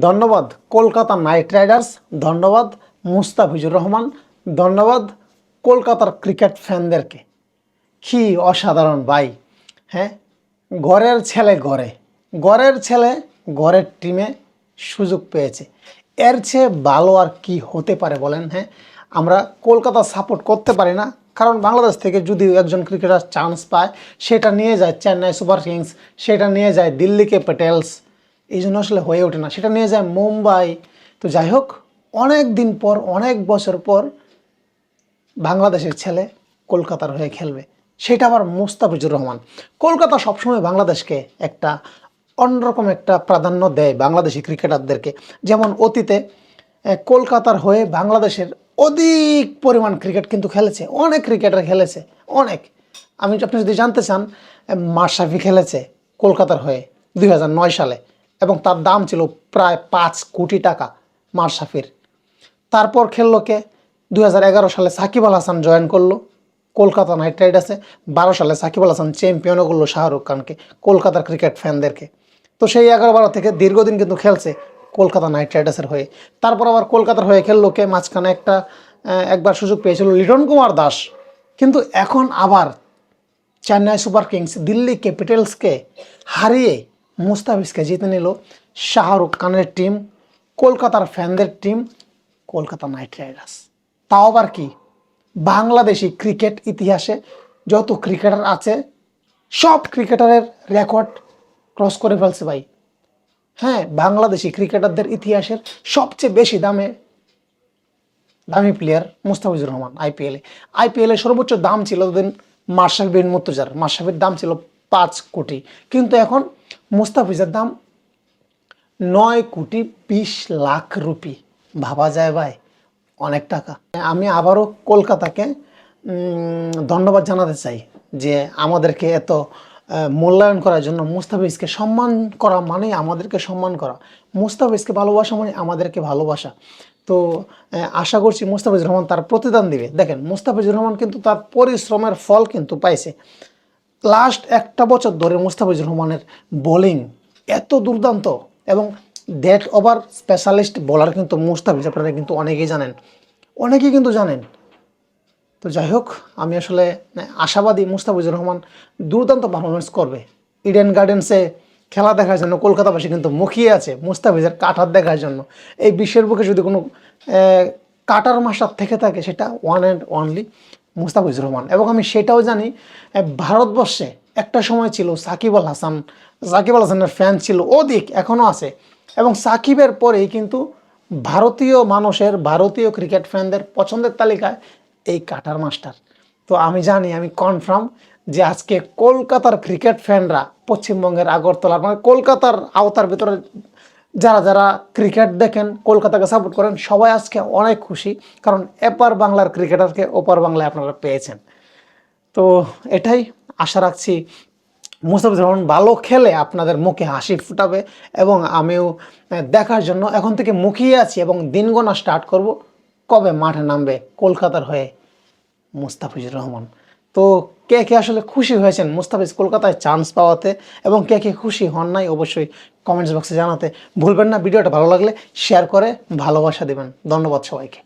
ধন্যবাদ Kolkata night Riders, ধন্যবাদ মুস্তাফিজুর রহমান, ধন্যবাদ কলকাতার ক্রিকেট ফ্যানদেরকে। কি অসাধারণ ভাই হ্যাঁ? ঘরের ছেলে ঘরে, ঘরের ছেলে ঘরের টিমে সুযোগ পেয়েছে। এর চেয়ে ভালো আর কি হতে পারে বলেন হ্যাঁ? আমরা কলকাতা সাপোর্ট করতে পারি না, কারণ বাংলাদেশ থেকে যদি একজন ক্রিকেটার চান্স পায়, সেটা নিয়ে যায় চেন্নাই সুপার কিংস সেটা নিয়ে যায় দিল্লি ক্যাপিটালস এই জন্য আসলে হয়ে ওঠে না। সেটা নিয়ে যায় মুম্বাই। তো যাই হোক, অনেক দিন পর, অনেক বছর পর বাংলাদেশের ছেলে কলকাতার হয়ে খেলবে। সেটা আবার মুস্তাফিজুর রহমান। কলকাতা সবসময় বাংলাদেশকে একটা অন্যরকম একটা প্রাধান্য দেয় বাংলাদেশি ক্রিকেটারদেরকে। যেমন অতীতে কলকাতার হয়ে বাংলাদেশের অধিক পরিমাণ ক্রিকেট কিন্তু খেলেছে। অনেক ক্রিকেটার খেলেছে। অনেক। আমি আপনি যদি জানতে চান মাশরাফি খেলেছে কলকাতার হয়ে দুই হাজার নয় সালে। এবং তার দাম ছিল প্রায় পাঁচ কোটি টাকা মাশরাফির তারপর খেললো কে? দু সালে সাকিব আল হাসান জয়েন করল। কলকাতা নাইট রাইডার্সে বারো সালে সাকিব আল হাসান চ্যাম্পিয়নও করল শাহরুখ খানকে, কলকাতার ক্রিকেট ফ্যানদেরকে। তো সেই এগারো বারো থেকে দীর্ঘদিন কিন্তু খেলছে কলকাতা নাইট রাইডার্সের হয়ে। তারপর আবার কলকাতার হয়ে খেললো কে? মাঝখানে একটা একবার সুযোগ পেয়েছিল লিটন কুমার দাস। কিন্তু এখন আবার চেন্নাই সুপার কিংস, দিল্লি ক্যাপিটালসকে হারিয়ে মুস্তাফিজকে জিতে নিল শাহরুখ খানের টিম কলকাতার ফ্যানদের টিম কলকাতা নাইট রাইডার্স তাও আবার কি? বাংলাদেশি ক্রিকেট ইতিহাসে যত ক্রিকেটার আছে, সব ক্রিকেটারের রেকর্ড ক্রস করে ফেলছে ভাই। হ্যাঁ বাংলাদেশি ক্রিকেটারদের ইতিহাসের সবচেয়ে বেশি দামে দামি প্লেয়ার মুস্তাফিজুর রহমান আইপিএলে আইপিএলে সর্বোচ্চ দাম ছিল দিন মার্শাল বিন মুর্তজার। মার্শাফির দাম ছিল পাঁচ কোটি। কিন্তু এখন মুস্তাফিজের দাম নয় কোটি বিশ লাখ রুপি। ভাবা যায় ভাই, অনেক টাকা। আমি আবারও কলকাতাকে ধন্যবাদ জানাতে চাই যে আমাদেরকে এত মূল্যায়ন করার জন্য মুস্তাফিজকে সম্মান করা মানে আমাদেরকে সম্মান করা। মুস্তাফিজকে ভালোবাসা মানে আমাদেরকে ভালোবাসা। তো আশা করছি মুস্তাফিজুর রহমান তার প্রতিদান দিবে। দেখেন, মুস্তাফিজুর রহমান কিন্তু তার পরিশ্রমের ফল কিন্তু পাইছে। লাস্ট একটা বছর ধরে মুস্তাফিজুর রহমানের বোলিং এত দুর্দান্ত এবং ডেট ওভার স্পেশালিস্ট বোলার কিন্তু মুস্তাফিজ, আপনারা কিন্তু অনেকেই জানেন। অনেকেই কিন্তু জানেন। তো যাই হোক, আমি আসলে আশাবাদী মুস্তাফিজুর রহমান দুর্দান্ত পারফরমেন্স করবে। ইডেন গার্ডেন্সে খেলা দেখার জন্য কলকাতাবাসী কিন্তু মুখিয়ে আছে মুস্তাফিজের কাটার দেখার জন্য। এই বিশ্বের বুকে যদি কোনো কাটার মাস্টার থেকে থাকে, সেটা one and only Mustafizur Rahman. এবং আমি সেটাও জানি ভারতবর্ষে একটা সময় ছিল সাকিব আল হাসান। সাকিব আল হাসানের ফ্যান ছিল অধিক এখনও আছে। এবং সাকিবের পরেই কিন্তু ভারতীয় মানুষের, ভারতীয় ক্রিকেট ফ্যানদের পছন্দের তালিকায় এই কাটার মাস্টার। তো আমি জানি, আমি কনফার্ম যে আজকে কলকাতার ক্রিকেট ফ্যানরা পশ্চিমবঙ্গের আগরতলা মানে কলকাতার আওতার ভিতরে যারা যারা ক্রিকেট দেখেন, কলকাতাকে সাপোর্ট করেন, সবাই আজকে অনেক খুশি। কারণ এপার বাংলার ক্রিকেটারকে ওপার বাংলায় আপনারা পেয়েছেন। তো এটাই আশা রাখছি। মুস্তাফিজুর রহমান ভালো খেলে আপনাদের মুখে হাসি ফুটাবে এবং আমিও দেখার জন্য এখন থেকে মুখিয়ে আছি এবং দিন গোনা স্টার্ট করব। কবে মাঠে নামবে কলকাতার হয়ে মুস্তাফিজুর রহমান? তো কে কে আসলে খুশি হয়েছেন মুস্তাফিজ কলকাতায় চান্স পাওয়াতে এবং কে কে খুশি হন নাই অবশ্যই কমেন্টস বক্সে জানাতে ভুলবেন না। ভিডিওটা ভালো লাগলে শেয়ার করে ভালোবাসা দেবেন। ধন্যবাদ সবাইকে।